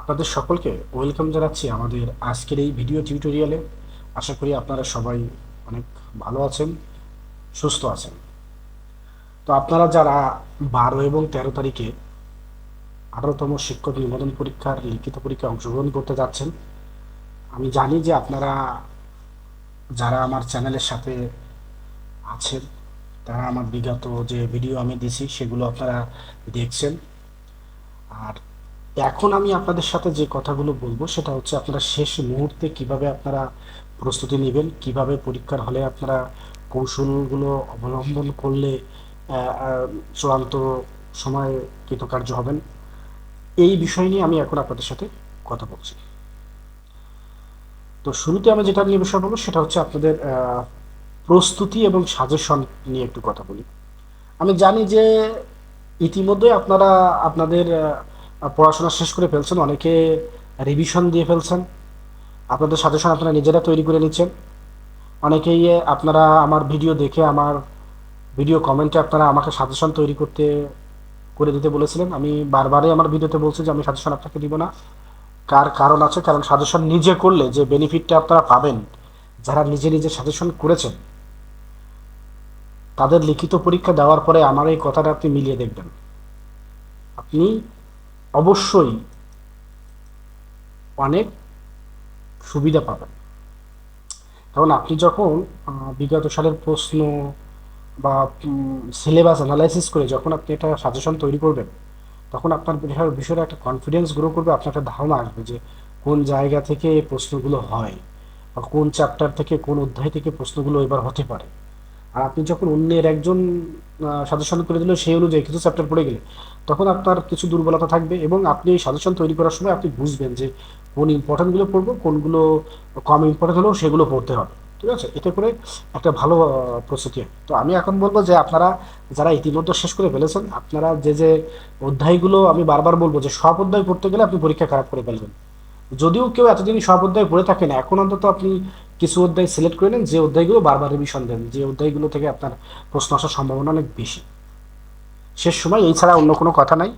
আপনাদের সকলকে ওয়েলকাম জানাচ্ছি আমাদের আজকের এই ভিডিও টিউটোরিয়ালে। আশা করি আপনারা সবাই অনেক ভালো আছেন, সুস্থ আছেন। তো আপনারা যারা বারো এবং তেরো তারিখে আঠারোতম শিক্ষক নিবন্ধন পরীক্ষার লিখিত পরীক্ষায় অংশগ্রহণ করতে যাচ্ছেন, আমি জানি যে আপনারা যারা আমার চ্যানেলের সাথে আছেন, তারা আমার বিগত যে ভিডিও আমি দিছি, সেগুলো আপনারা দেখছেন। আর এখন আমি আপনাদের সাথে যে কথাগুলো বলব, সেটা হচ্ছে আপনারা শেষ মুহূর্তে কীভাবে আপনারা প্রস্তুতি নেবেন, কীভাবে পরীক্ষার হলে আপনারা কৌশলগুলো অবলম্বন করলে চূড়ান্ত সময় কৃতকার্য হবেন, এই বিষয় নিয়ে আমি এখন আপনাদের সাথে কথা বলছি। তো শুরুতে আমি যেটা নিয়ে বিষয় বলব, সেটা হচ্ছে আপনাদের প্রস্তুতি এবং সাজেশন নিয়ে একটু কথা বলি। আমি জানি যে ইতিমধ্যে আপনারা, আপনাদের পড়াশোনা শেষ করে ফেলছেন, অনেকে রিভিশন দিয়ে ফেলছেন। আপনাদের সাজেশন আপনারা নিজেরা তৈরি করে নিচ্ছেন। অনেকেই আপনারা আমার ভিডিও দেখে, আমার ভিডিও কমেন্টে আপনারা আমাকে সাজেশন তৈরি করতে, করে দিতে বলেছিলেন। আমি বারবারই আমার ভিডিওতে বলছি যে আমি সাজেশন আপনাকে দিব না। কার কারণ আছে? কারণ সাজেশন নিজে করলে যে বেনিফিটটা আপনারা পাবেন, যারা নিজে নিজে সাজেশন করেছেন, তাদের লিখিত পরীক্ষা দেওয়ার পরে আমার এই কথাটা আপনি মিলিয়ে দেখবেন। আপনি অবশ্যই অনেক সুবিধা পাবেন। কারণ আপনি যখন বিগত সালের প্রশ্ন বা সিলেবাস অ্যানালাইসিস করে যখন আপনি একটা সাজেশন তৈরি করবেন, তখন আপনার বিষয়ের বিষয়ে একটা কনফিডেন্স গ্রো করবে, আপনার একটা ধারণা আসবে যে কোন জায়গা থেকে প্রশ্নগুলো হয় বা কোন চ্যাপ্টার থেকে কোন অধ্যায় থেকে প্রশ্নগুলো এবার হতে পারে। আর আপনি যখন অন্যের একজন সাজেশন করে দিলে সেই অনুযায়ী কিছু চ্যাপ্টার পড়ে গেলে তখন আপনার কিছু দুর্বলতা থাকবে এবং আপনি এই সাজেশন তৈরি করার সময় আপনি বুঝবেন যে কোন ইম্পর্টেন্টগুলো পড়ব, কোনগুলো কম ইম্পর্টেন্ট হলেও সেগুলো পড়তে হবে। ঠিক আছে? এতে করে একটা ভালো প্রস্তুতি তো আমি এখন বলব যে আপনারা যারা ইতিমধ্যে শেষ করে ফেলেছেন, আপনারা যে যে অধ্যায়গুলো আমি বারবার বলব যে সব অধ্যায় পড়তে গেলে আপনি পরীক্ষা খারাপ করে ফেলবেন। যদিও কেউ এতদিন সব অধ্যায় পড়ে থাকেন এখন অন্তত আপনি কিছু অধ্যায় সিলেক্ট করে নেন, যে অধ্যায়গুলো বারবার রিভিশন দেন, যে অধ্যায়গুলো থেকে আপনার প্রশ্ন আসার সম্ভাবনা অনেক বেশি। শেষ সময় এই ছাড়া অন্য কোনো কথা নাই,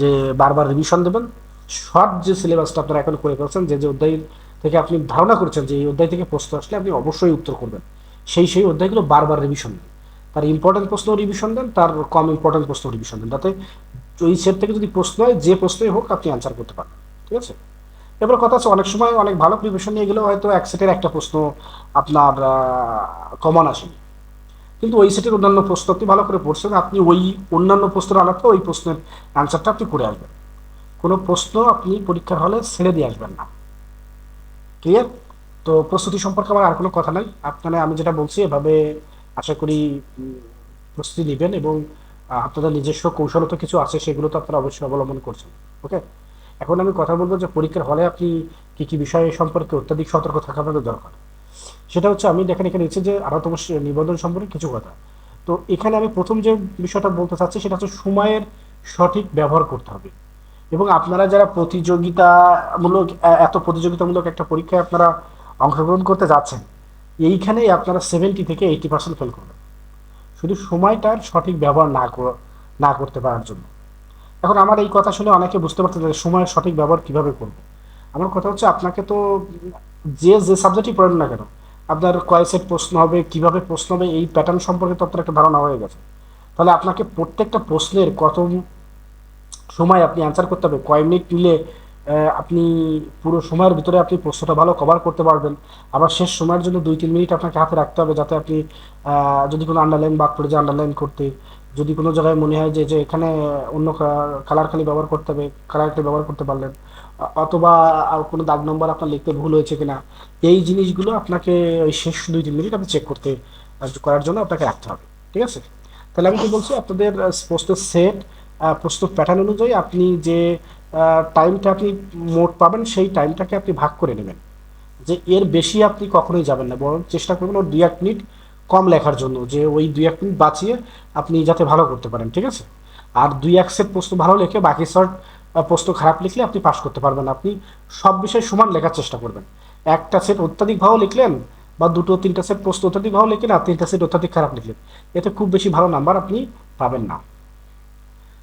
যে বারবার রিভিশন দেবেন। শর্ট যে সিলেবাসটা আপনারা এখন করে ফেলছেন, যে যে অধ্যায় থেকে আপনি ধারণা করছেন যে এই অধ্যায় থেকে প্রশ্ন আসলে আপনি অবশ্যই উত্তর করবেন, সেই সেই অধ্যায়গুলো বারবার রিভিশন দেন। তার ইম্পর্টেন্ট প্রশ্ন রিভিশন দেন, তার কম ইম্পর্টেন্ট প্রশ্ন রিভিশন দেন, যাতে ওই সেট থেকে যদি প্রশ্ন হয়, যে প্রশ্নই হোক, আপনি অ্যান্সার করতে পারবেন। ঠিক আছে? এবার কথা আছে অনেক সময় অনেক ভালো প্রিপারেশন নিয়ে গেলেও হয়তো এক সেটের একটা প্রশ্ন আপনার কমন আসেনি কিন্তু ওই সেটের অন্যান্য প্রশ্ন আপনি ভালো করে পড়ছেন, আপনি ওই অন্যান্য প্রশ্নের আলাদা ওই প্রশ্নের অ্যান্সারটা আপনি করে আসবেন। কোনো প্রশ্ন আপনি পরীক্ষার হলে ছেড়ে দিয়ে আসবেন না। ক্লিয়ার তো প্রস্তুতি সম্পর্কে আমার আর কোনো কথা নাই। আপনারা, আমি যেটা বলছি, এভাবে আশা করি প্রস্তুতি নেবেন এবং আপনাদের নিজস্ব কৌশলত কিছু আছে, সেগুলো তো আপনারা অবশ্যই অবলম্বন করছেন। ওকে এখন আমি কথা বলব যে পরীক্ষার হলে আপনি কি কি বিষয় সম্পর্কে অত্যাধিক সতর্ক থাকা আপনাদের দরকার। সেটা হচ্ছে আমি দেখেন এখানে হচ্ছে যে সে- নিবন্ধন সম্পর্কে কিছু কথা। তো এখানে আমি প্রথম যে বিষয়টা বলতে চাচ্ছি সেটা হচ্ছে সময়ের সঠিক ব্যবহার করতে হবে। এবং আপনারা যারা প্রতিযোগিতামূলক এত প্রতিযোগিতামূলক একটা পরীক্ষায় আপনারা অংশগ্রহণ করতে যাচ্ছেন, এইখানেই আপনারা সেভেন্টি থেকে এইটি পার্সেন্ট ফেল করবেন। শুধু সময়টার সঠিক ব্যবহার না না করতে পারার জন্য। এখন আমার এই কথা শুনে অনেকে বুঝতে পারতেন যে সময়ের সঠিক ব্যবহার কীভাবে করব। আমার কথা হচ্ছে আপনাকে তো যে যে সাবজেক্টই পড়েন না কেন, আপনার কয় সেট প্রশ্ন হবে, কীভাবে প্রশ্ন হবে, এই প্যাটার্ন সম্পর্কে তো আপনার একটা ধারণা হয়ে গেছে। তাহলে আপনাকে প্রত্যেকটা প্রশ্নের কত সময় আপনি অ্যান্সার করতে হবে, কয় মিনিট নিলে আপনি পুরো সময়ের ভিতরে আপনি প্রশ্নটা ভালো কভার করতে পারবেন। আবার শেষ সময়ের জন্য দুই, তিন মিনিট আপনাকে হাতে রাখতে হবে যাতে আপনি যদি কোনো আন্ডারলাইন বাদ পড়ে যায় আন্ডারলাইন করতে। যদি কোনো জায়গায় মনে হয় যে যে এখানে অন্য কালার খালি ব্যবহার করতে হবে কালার খালি ব্যবহার করতে পারলেন অথবা আর কোনো দাগ নম্বর আপনার লিখতে ভুল হয়েছে কিনা, এই জিনিসগুলো আপনাকে ওই শেষ দুই, তিন মিনিট আপনি চেক করতে করার জন্য আপনাকে রাখতে হবে, ঠিক আছে? তাহলে আমি কি বলছি, আপনাদের প্রশ্নের সেট প্রস্তুত প্যাটার্ন অনুযায়ী আপনি যে টাইমটা আপনি মোট পাবেন, সেই টাইমটাকে আপনি ভাগ করে নেবেন, যে এর বেশি আপনি কখনোই যাবেন না, বরং চেষ্টা করবেন ওর দুই এক মিনিট কম লেখার জন্য, যে ওই দুই এক মিনিট বাঁচিয়ে আপনি যাতে ভালো করতে পারেন, ঠিক আছে? আর দুই এক সেট প্রশ্ন ভালো লিখে বাকি শর্ট প্রশ্ন খারাপ লিখলে আপনি পাস করতে পারবেন। আপনি সব বিষয়ে সমান লেখার চেষ্টা করবেন। একটা সেট অত্যাধিক ভালো লিখলেন বা দুটো, তিনটা সেট প্রশ্ন অত্যাধিক ভালো লিখলেন আর তিনটা সেট অত্যাধিক খারাপ লিখলেন, এতে খুব বেশি ভালো নাম্বার আপনি পাবেন না।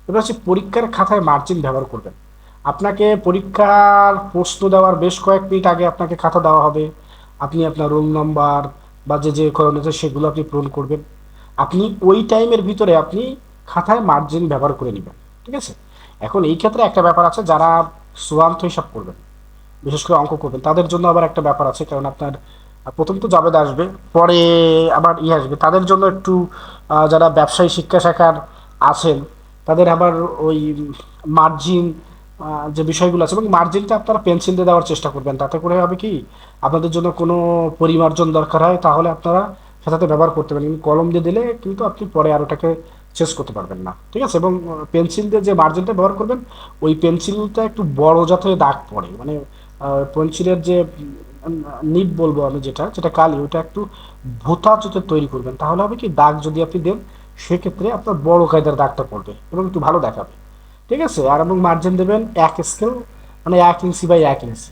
এবার হচ্ছে পরীক্ষার খাতায় মার্জিন ব্যবহার করবেন। আপনাকে পরীক্ষার প্রশ্ন দেওয়ার বেশ কয়েক মিনিট আগে আপনাকে খাতা দেওয়া হবে। আপনি আপনার রোল নাম্বার বা যে যে করণীয় সেগুলো আপনি পূরণ করবেন। আপনি ওই টাইমের ভিতরে আপনি খাতায় মার্জিন ব্যবহার করে নেবেন, ঠিক আছে? এখন এই ক্ষেত্রে একটা ব্যাপার আছে, যারা চূড়ান্ত হিসাব করবেন, বিশেষ করে অঙ্ক করবেন, তাদের জন্য আবার একটা ব্যাপার আছে, কারণ আপনার, প্রথম তো জাবেদ আসবে, পরে আবার ইয়ে আসবে। তাদের জন্য একটু যারা ব্যবসায়ী শিক্ষা শাখার আছেন, তাদের আবার ওই মার্জিন যে বিষয়গুলো আছে, এবং মার্জিনটা আপনারা পেন্সিল দিয়ে দেওয়ার চেষ্টা করবেন। তাতে করে হবে কি, আপনাদের জন্য কোনো পরিমার্জন দরকার হয়, তাহলে আপনারা সেটাতে ব্যবহার করতে পারেন। কিন্তু কলম দিয়ে দিলে কিন্তু আপনি পরে আর ওটাকে শেষ করতে পারবেন না। ঠিক আছে? এবং পেন্সিল দিয়ে যে মার্জিনটা ব্যবহার করবেন, ওই পেন্সিলটা একটু বড় যাতে দাগ পড়ে। মানে পেন্সিলের যে নিপ বলব আমি যেটা যেটা কালি ওটা একটু ভোতা যাতে তৈরি করবেন। তাহলে হবে কি, দাগ যদি আপনি দেন, সেক্ষেত্রে আপনার বড় কায়দার দাগটা পড়বে এবং একটু ভালো দেখাবে। ঠিক আছে? আর এবং মার্জিন দেবেন এক স্কেল মানে এক ইঞ্চি বাই এক ইঞ্চি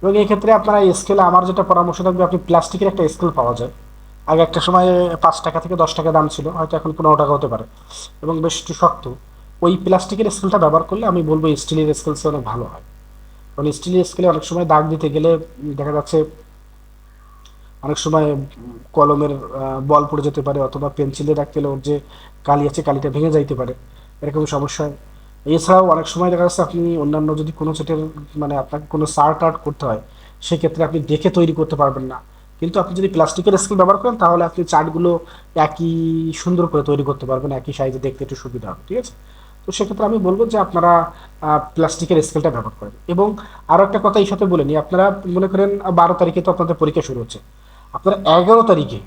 এবং এই ক্ষেত্রে আপনারা স্কেলে আমার যেটা পরামর্শ থাকবে, আপনি প্লাস্টিকের একটা স্কেল পাওয়া যায়। আগে একটা সময় পাঁচ টাকা থেকে দশ টাকা দাম ছিল, হয়তো এখন পনেরো টাকা হতে পারে। এবং বেশ একটু শক্ত। ওই প্লাস্টিকের স্কেলটা ব্যবহার করলে আমি বলব স্টিলের স্কেলসে অনেক ভালো হয়। কারণ স্টিলের স্কেলে অনেক সময় দাগ দিতে গেলে দেখা যাচ্ছে অনেক সময় কলমের বল পড়ে যেতে পারে অথবা পেন্সিলে রাখতে গেলে ওর যে কালি আছে, কালিটা ভেঙে যাইতে পারে। এরকম সমস্যা এছাড়াও অনেক সময় দেখা যাচ্ছে আপনি অন্যান্য যদি কোনো সেটের মানে আপনাকে কোনো সার্ট আর্ট করতে হয়, সেক্ষেত্রে আপনি দেখে তৈরি করতে পারবেন না। কিন্তু আপনি যদি প্লাস্টিকের স্কেল ব্যবহার করেন, তাহলে আপনি চার্টগুলো একই সুন্দর করে তৈরি করতে পারবেন, একই সাইজে দেখতে একটু সুবিধা হবে, ঠিক আছে? তো সেক্ষেত্রে আমি বলব যে আপনারা প্লাস্টিকের স্কেলটা ব্যবহার করেন। এবং আরও একটা কথা এই সাথে বলে নিই, আপনারা মনে করেন বারো তারিখে তো আপনাদের পরীক্ষা শুরু হচ্ছে। আপনারা এগারো তারিখে,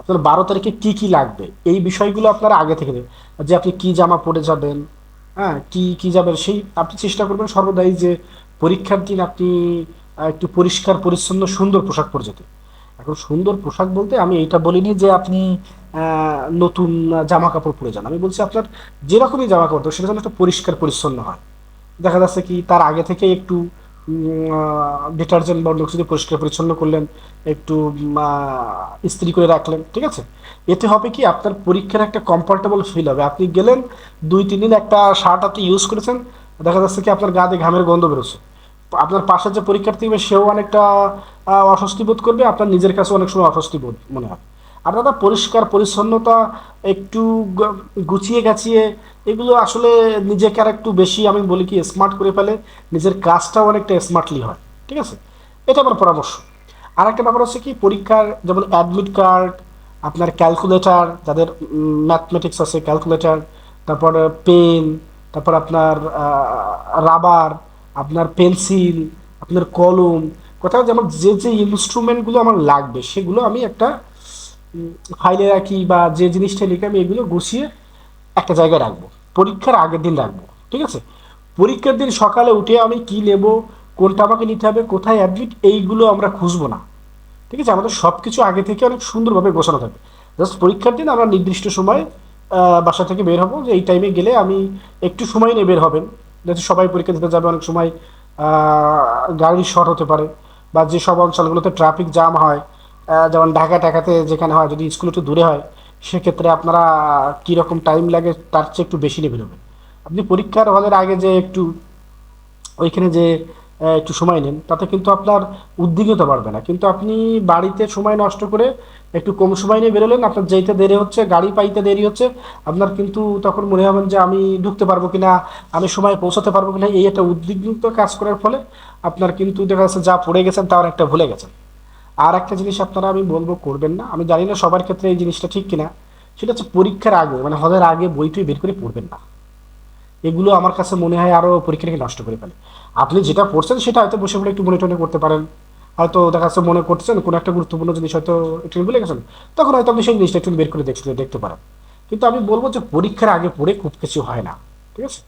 আপনার বারো তারিখে কি কি লাগবে? এই বিষয়গুলো আপনারা আগে থেকে দেবেন যে আপনি কি জামা পরে যাবেন হ্যাঁ কি কি যাবে সেই আপনি চেষ্টা করবেন সর্বদাই যে পরীক্ষার দিন আপনি একটু পরিষ্কার, পরিচ্ছন্ন, সুন্দর পোশাক পরে যেতে। এখন সুন্দর পোশাক বলতে আমি এইটা বলিনি যে আপনি নতুন জামা কাপড় পরে যান। আমি বলছি আপনার যেরকমই জামা কাপড় সেটা যেন একটা পরিষ্কার, পরিচ্ছন্ন হয়। দেখা যাচ্ছে কি তার আগে থেকে একটু ডিটারজেন্ট বা অন্য পরিষ্কার পরিচ্ছন্ন করলেন, একটু ইস্ত্রি করে রাখলেন, ঠিক আছে? এতে হবে কি, আপনার পরীক্ষার একটা কমফর্টেবল ফিল হবে। আপনি গেলেন, দুই, তিন দিন একটা শার্ট আপনি ইউজ করেছেন, দেখা যাচ্ছে কি আপনার গা ঘামের গন্ধ বেরোচ্ছে। আপনার পাশে যে পরীক্ষার্থী হবে সেও অনেকটা অস্বস্তি বোধ করবে, আপনার নিজের কাছে অনেক সময় অস্বস্তি বোধ মনে হয়। আর দাদা পরিষ্কার, পরিচ্ছন্নতা, একটু গুছিয়ে গাছিয়ে, এগুলো আসলে নিজেকে আর একটু বেশি আমি বলি কি স্মার্ট করে ফেলে, নিজের কাজটাও অনেকটা স্মার্টলি হয়, ঠিক আছে? এটা আমার পরামর্শ। আর একটা ব্যাপার হচ্ছে কি, পরীক্ষার যেমন অ্যাডমিট কার্ড আপনার ক্যালকুলেটার যাদের ম্যাথমেটিক্স আছে ক্যালকুলেটার তারপর পেন তারপর আপনার রাবার আপনার পেন্সিল আপনার কলম, কোথাও যেমন যে যে ইনস্ট্রুমেন্টগুলো আমার লাগবে, সেগুলো আমি একটা রাখি বা যে জিনিসটা লিখে আমি এগুলো গুছিয়ে একটা জায়গায় রাখব। পরীক্ষার আগের দিন রাখব ঠিক আছে? পরীক্ষার দিন সকালে উঠে আমি কি নেব কোনটা আমাকে নিতে হবে কোথায় অ্যাডমিট এইগুলো আমরা খুঁজবো না। ঠিক আছে? আমাদের সব কিছু আগে থেকে অনেক সুন্দরভাবে গোছানো থাকে জাস্ট পরীক্ষার দিন আমরা নির্দিষ্ট সময় বাসা থেকে বের হব যে এই টাইমে গেলে আমি একটু সময় নিয়ে বের হবেন। যাতে সবাই পরীক্ষা দিতে যাবে অনেক সময় আহ, গাড়ি শর্ট হতে পারে বা যে সব অঞ্চলগুলোতে ট্রাফিক জ্যাম হয় যেমন ঢাকা টাকাতে যেখানে হয়, যদি স্কুল একটু দূরে হয়, সেক্ষেত্রে আপনারা কীরকম টাইম লাগে তার চেয়ে একটু বেশি নিয়ে বেরোবেন আপনি পরীক্ষার হলের আগে যে একটু, ওইখানে যে একটু সময় নেন, তাতে কিন্তু আপনার উদ্বিগ্নতা বাড়বে না। কিন্তু আপনি বাড়িতে সময় নষ্ট করে একটু কম সময় নিয়ে বেরোলেন, আপনার যেতে দেরি হচ্ছে, গাড়ি পাইতে দেরি হচ্ছে, আপনার কিন্তু তখন মনে হবেন যে আমি ঢুকতে পারব কিনা, আমি সময় পৌঁছাতে পারব কিনা, এই একটা উদ্বিগ্নতা কাজ করার ফলে আপনার কিন্তু দেখা যাচ্ছে যা পড়ে গেছেন তার একটা ভুলে গেছেন। আর একটা জিনিস আপনারা আমি বলব, করবেন না। আমি জানি না সবার ক্ষেত্রে এই জিনিসটা ঠিক কিনা। সেটা হচ্ছে পরীক্ষার আগে মানে হলের আগে বইটই বের করে পড়বেন না। এগুলো আমার কাছে মনে হয় আরও পরীক্ষাটাকে নষ্ট করে ফেলে। আপনি যেটা পড়ছেন সেটা হয়তো বসে বলে একটু মনে টনে করতে পারেন। হয়তো দেখা যাচ্ছে মনে করছেন কোনো একটা গুরুত্বপূর্ণ জিনিস হয়তো একটু ভুলে গেছেন, তখন হয়তো আপনি সেই জিনিসটা একটু বের করে দেখতে দেখতে পারেন। কিন্তু আমি বলব যে পরীক্ষার আগে পড়ে খুব কিছু হয় না, ঠিক আছে?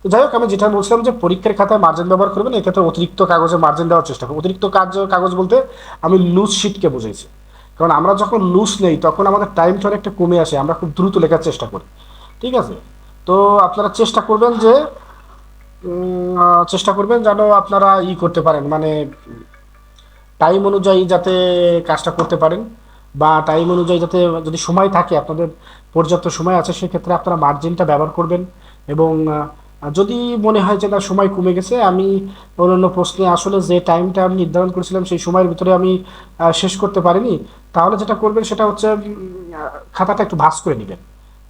তো যাই হোক, আমি যেটা বলছিলাম যে পরীক্ষার খাতায় মার্জিন ব্যবহার করবেন এক্ষেত্রে অতিরিক্ত কাগজে মার্জিন দেওয়ার চেষ্টা করুন অতিরিক্ত কাজ, কাগজ বলতে আমি লুজ শিটকে বুঝেছি কারণ আমরা যখন লুজ নেই, তখন আমাদের টাইমটা অনেকটা কমে আসে, আমরা খুব দ্রুত লেখার চেষ্টা করি। ঠিক আছে? তো আপনারা চেষ্টা করবেন যে চেষ্টা করবেন যেন আপনারা ই করতে পারেন মানে টাইম অনুযায়ী যাতে কাজটা করতে পারেন বা টাইম অনুযায়ী যাতে যদি সময় থাকে, আপনাদের পর্যাপ্ত সময় আছে, সেক্ষেত্রে আপনারা মার্জিনটা ব্যবহার করবেন এবং আর যদি মনে হয় যে না, সময় কমে গেছে, আমি অন্যান্য প্রশ্নে আসলে যে টাইমটা আমি নির্ধারণ করেছিলাম, সেই সময়ের ভিতরে আমি শেষ করতে পারিনি, তাহলে যেটা করবেন সেটা হচ্ছে খাতাটা একটু ভাঁজ করে নেবেন।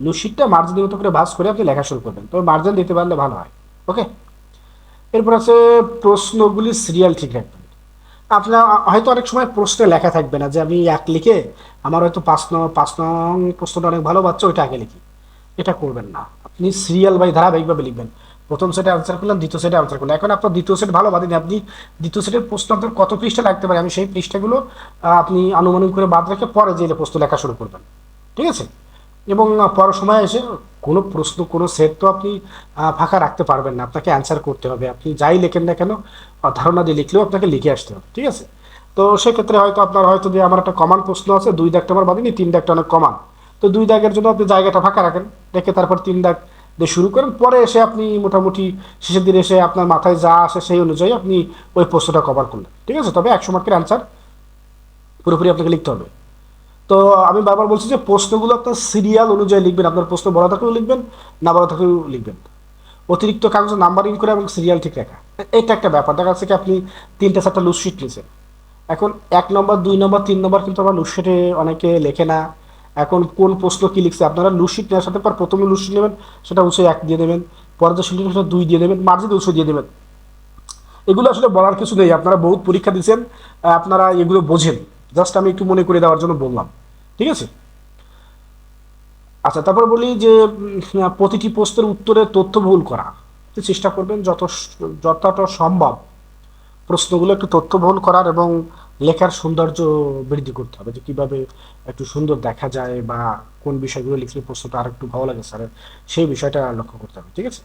লুশিটটা মার্জিনের মতো করে ভাঁজ করে আপনি লেখা শুরু করবেন। তবে মার্জিন দিতে পারলে ভালো হয়। ওকে এরপর আছে প্রশ্নগুলি সিরিয়াল ঠিক রাখবেন। আপনার হয়তো অনেক সময় প্রশ্নে লেখা থাকবে না যে আমি এক লিখে আমার হয়তো পাঁচ নং পাঁচ নং প্রশ্নটা অনেক ভালো পাচ্ছে, ওইটা আগে লিখি। এটা করবেন না। আপনি সিরিয়াল বাই ধারাবাহিকভাবে লিখবেন। প্রথম সেটে আনসার করলাম দ্বিতীয় সেটে আনসার করলাম এখন আপনার দ্বিতীয় সেট ভালো বাদিনি আপনি দ্বিতীয় সেটের প্রশ্ন আপনার কত পৃষ্ঠা লাগতে পারে? আমি সেই পৃষ্ঠাগুলো আপনি আনুমানিক করে বাদ রেখে পরে যে প্রশ্ন লেখা শুরু করবেন। ঠিক আছে? এবং পড়ার সময় এসে কোনো প্রশ্ন, কোনো সেট তো আপনি ফাঁকা রাখতে পারবেন না। আপনাকে অ্যান্সার করতে হবে। আপনি যাই লেখেন না কেন ধারণা দিয়ে লিখলেও আপনাকে লিখে আসতে হবে। ঠিক আছে? তো সেক্ষেত্রে হয়তো আপনার, হয়তো যে আমার একটা কমান প্রশ্ন আছে দুই দাগটা আমার বাদিনি তিন দাগটা অনেক কমান তো দুই দাগের জন্য আপনি জায়গাটা ফাঁকা রাখেন, রেখে তারপর তিন দাগ দিয়ে শুরু করেন। পরে এসে আপনি মোটামুটি শেষের দিন এসে আপনার মাথায় যা আসে সেই অনুযায়ী আপনি ওই প্রশ্নটা কভার করলেন। ঠিক আছে? তবে একশো মার্কের অ্যান্সার পুরোপুরি আপনাকে লিখতে হবে। তো আমি বারবার বলছি যে প্রশ্নগুলো আপনার সিরিয়াল অনুযায়ী লিখবেন, আপনার প্রশ্ন বড় থাকলেও লিখবেন, না বড় থাকলেও লিখবেন। অতিরিক্ত কাগজে নাম্বারিং করে এবং সিরিয়াল ঠিক রাখা। এটা একটা ব্যাপার। দেখা যাচ্ছে কি আপনি তিনটে, চারটা লুজ শিট নিয়েছেন এখন এক নম্বর দুই নম্বর তিন নম্বর কিন্তু আমার লুজ শিটে অনেকে লেখে না। এখন কোন প্রশ্ন কি লিখছে? আপনারা লুজ শিট নেওয়ার সাথে পর প্রথমে লুজ শিট নেবেন, সেটা উৎসে এক দিয়ে দেবেন পরে যে নেবেন, সেটা দুই দিয়ে দেবেন মার্জিন উৎস দিয়ে দেবেন। এগুলো আসলে বলার কিছু নেই, আপনারা বহুত পরীক্ষা দিয়েছেন, আপনারা এগুলো বোঝেন। জাস্ট আমি একটু মনে করে দেওয়ার জন্য বললাম, ঠিক আছে? আচ্ছা তারপর বলি যে প্রতিটি প্রশ্নের উত্তরে তথ্য ভুল করা। চেষ্টা করবেন যত, যতটা সম্ভব প্রশ্নগুলো একটু তথ্যবহুল করার এবং লেখার সৌন্দর্য বৃদ্ধি করতে হবে যে কীভাবে একটু সুন্দর দেখা যায় বা কোন বিষয়গুলো লিখলে প্রশ্নটা আর একটু ভালো লাগে স্যারের, সেই বিষয়টা লক্ষ্য করতে হবে, ঠিক আছে?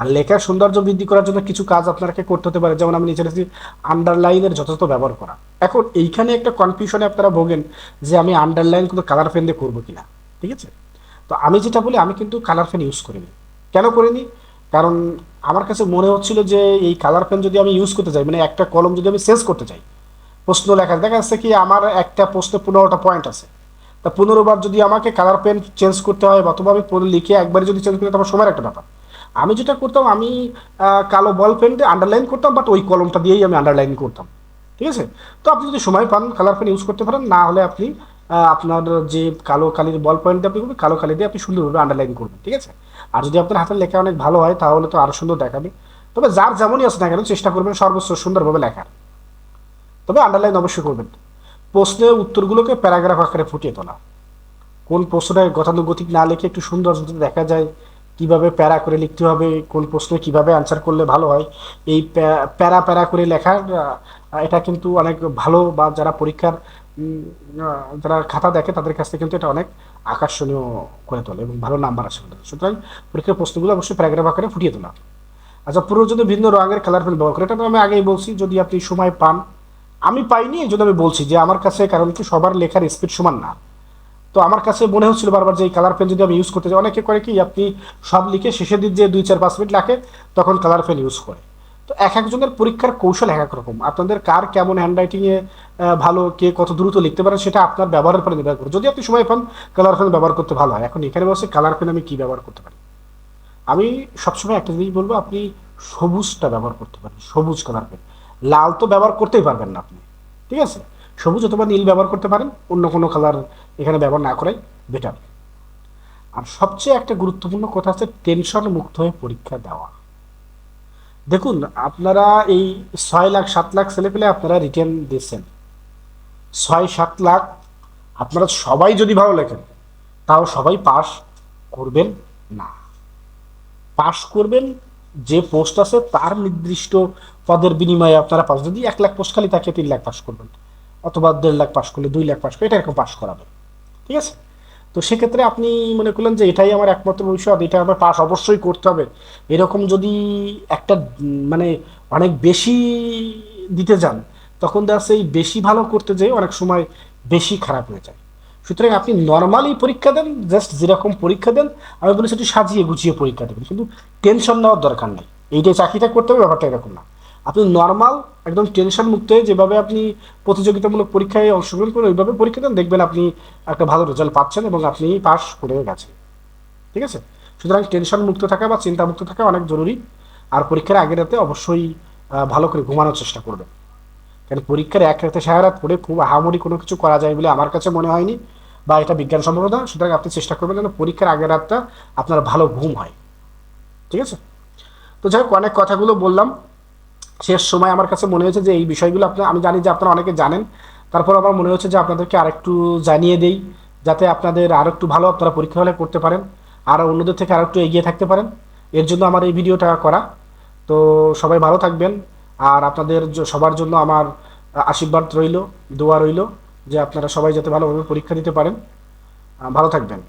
আর লেখার সৌন্দর্য বৃদ্ধি করার জন্য কিছু কাজ আপনাকে করতে হতে পারে, যেমন আমি নিচে লিখেছি আন্ডারলাইনের যথাযথ ব্যবহার করা। এখন এইখানে একটা কনফিউশনে আপনারা ভোগেন যে আমি আন্ডারলাইন কিন্তু কালার পেন দিয়ে করব কিনা, ঠিক আছে? তো আমি যেটা বলি, আমি কিন্তু কালার পেন ইউজ করিনি। কেন করিনি? কারণ আমার কাছে মনে হচ্ছিল যে এই কালার পেন যদি আমি ইউজ করতে চাই মানে একটা কলম যদি আমি চেঞ্জ করতে চাই প্রশ্ন লেখা দেখা যাচ্ছে কি আমার একটা প্রশ্নে পনেরোটা পয়েন্ট আছে। তা পনেরো বার যদি আমাকে কালার পেন চেঞ্জ করতে হয় অথবা আমি লিখে একবারে যদি চেঞ্জ করি তখন সময়ের একটা ব্যাপার। আমি যেটা করতাম, আমি কালো বল পেন আন্ডারলাইন করতাম বাট ওই কলমটা দিয়েই আমি আন্ডারলাইন করতাম। ঠিক আছে? তো আপনি যদি সময় পান কালার পেন ইউজ করতে পারেন, না হলে আপনি আপনার যে কালো কালির বল পয়েন্ট দিয়ে আপনি করবেন, কালো কালি দিয়ে আপনি সুন্দরভাবে আন্ডারলাইন করবেন। ঠিক আছে? আর যদি আপনার হাতের লেখা অনেক ভালো হয়, তাহলে তো আরও সুন্দর দেখাবে। তবে যার যেমনই আছে না কেন, চেষ্টা করবেন সর্বোচ্চ সুন্দরভাবে লেখার। তবে আন্ডারলাইন অবশ্যই করবেন। প্রশ্নের উত্তরগুলোকে প্যারাগ্রাফ আকারে ফুটিয়ে তোলা। কোন প্রশ্নটা গতানুগতিক না লিখে একটু সুন্দর যদি দেখা যায়, কীভাবে প্যারা করে লিখতে হবে, কোন প্রশ্নে কীভাবে আনসার করলে ভালো হয়, এই প্যা- প্যারা প্যারা করে লেখার এটা কিন্তু অনেক ভালো বা যারা পরীক্ষার যারা খাতা দেখে তাদের কাছ থেকে কিন্তু এটা অনেক আকর্ষণীয় করে তোলে এবং ভালো নাম্বার আসে। সুতরাং পরীক্ষার প্রশ্নগুলো অবশ্যই প্যারাগ্রাফ আকারে ফুটিয়ে তোলা। আচ্ছা পুরো যদি ভিন্ন রঙের কালার পেন ব্যবহার করে, এটা তো আমি আগেই বলছি, যদি আপনি সময় পান আমি পাইনি, এই জন্য আমি বলছি যে আমার কাছে, কারণ কি সবার লেখার স্পিড সমান না। তো আমার কাছে মনে হচ্ছিল বারবার যে এই কালার পেন যদি আমি ইউজ করতে যাই, অনেকে করে কি আপনি সব লিখে শেষের দিন যে দুই, চার, পাঁচ মিনিট লাগে তখন কালার পেন ইউজ করে। তো এক একজনের পরীক্ষার কৌশল এক এক রকম। আপনাদের কার কেমন হ্যান্ডরাইটিংয়ে ভালো, কে কত দ্রুত লিখতে পারেন সেটা আপনার ব্যবহারের উপরে নির্ভর করে। যদি আপনি সময় পান কালার পেন ব্যবহার করতে ভালো হয়। এখন এখানে বসে কালার পেন আমি কী ব্যবহার করতে পারি? আমি সবসময় একটা জিনিস বলব, আপনি সবুজটা ব্যবহার করতে পারেন, সবুজ কালার পেন লাল তো ব্যবহার করতেই পারবেন না আপনি, ঠিক আছে? সবুজ অথবা নীল ব্যবহার করতে পারেন, অন্য কোনো কালার এখানে ব্যবহার না করাই বেটার আর সবচেয়ে একটা গুরুত্বপূর্ণ কথা হচ্ছে টেনশন মুক্ত হয়ে পরীক্ষা দেওয়া। দেখুন, আপনারা এই ছয় লাখ, সাত লাখ ছেলে পেলে আপনারা রিটার্ন দিচ্ছেন। ছয়, সাত লাখ, আপনারা সবাই যদি ভালো লেখেন, তাও সবাই পাস করবেন না। পাস করবেন যে পোস্ট আছে তার নির্দিষ্ট পদের বিনিময়ে আপনারা পাস যদি এক লাখ পোস্ট খালি থাকে, তিন লাখ পাস করবেন, অথবা দেড় লাখ পাস করলে দুই লাখ পাস করলে এটা এরকম পাস করাবে ঠিক আছে? তো সেক্ষেত্রে আপনি মনে করলেন যে এটাই আমার একমাত্র ভবিষ্যৎ, এটা আমার পাস অবশ্যই করতে হবে। এরকম যদি একটা মানে অনেক বেশি দিতে যান, তখন দেখা যাচ্ছে এই বেশি ভালো করতে যেয়ে অনেক সময় বেশি খারাপ হয়ে যায়। সুতরাং আপনি নর্মালি পরীক্ষা দেন জাস্ট যেরকম পরীক্ষা দেন, আমি বলি সেটি সাজিয়ে গুছিয়ে পরীক্ষা দেবেন। কিন্তু টেনশন নেওয়ার দরকার নেই। এইটাই চাকরিটা করতে হবে, ব্যাপারটা এরকম না। আপনি নর্মাল একদম টেনশন মুক্ত হয়ে যেভাবে আপনি প্রতিযোগিতামূলক পরীক্ষায় অংশগ্রহণ করেন, ওইভাবে পরীক্ষা দেন, দেখবেন আপনি একটা ভালো রেজাল্ট পাচ্ছেন এবং আপনি পাস করে গেছেন। ঠিক আছে? সুতরাং টেনশন মুক্ত থাকা বা চিন্তামুক্ত থাকা অনেক জরুরি। আর পরীক্ষার আগের রাতে অবশ্যই ভালো করে ঘুমানোর চেষ্টা করবেন। কারণ পরীক্ষার এক রাতে সারা রাত পড়ে খুব আহামরি কোনো কিছু করা যায় বলে আমার কাছে মনে হয়নি। বা এটা বিজ্ঞানসম্মত সুতরাং আপনি চেষ্টা করবেন যেন পরীক্ষার আগের রাতটা আপনার ভালো ঘুম হয়। ঠিক আছে? তো যাই হোক, অনেক কথাগুলো বললাম। শেষ সময় আমার কাছে মনে হয়েছে যে এই বিষয়গুলো আপনার, আমি জানি যে আপনারা অনেকে জানেন। তারপর আমার মনে হচ্ছে যে আপনাদেরকে আরেকটু জানিয়ে দেই, যাতে আপনাদের আরও একটু ভালো আপনারা পরীক্ষা হলে করতে পারেন, আর অন্যদের থেকে আরও একটু এগিয়ে থাকতে পারেন। এর জন্য আমার এই ভিডিওটা করা। তো সবাই ভালো থাকবেন। আর আপনাদের সবার জন্য আমার আশীর্বাদ রইল, দোয়া রইল। যে আপনারা সবাই যাতে ভালোভাবে পরীক্ষা দিতে পারেন। ভালো থাকবেন।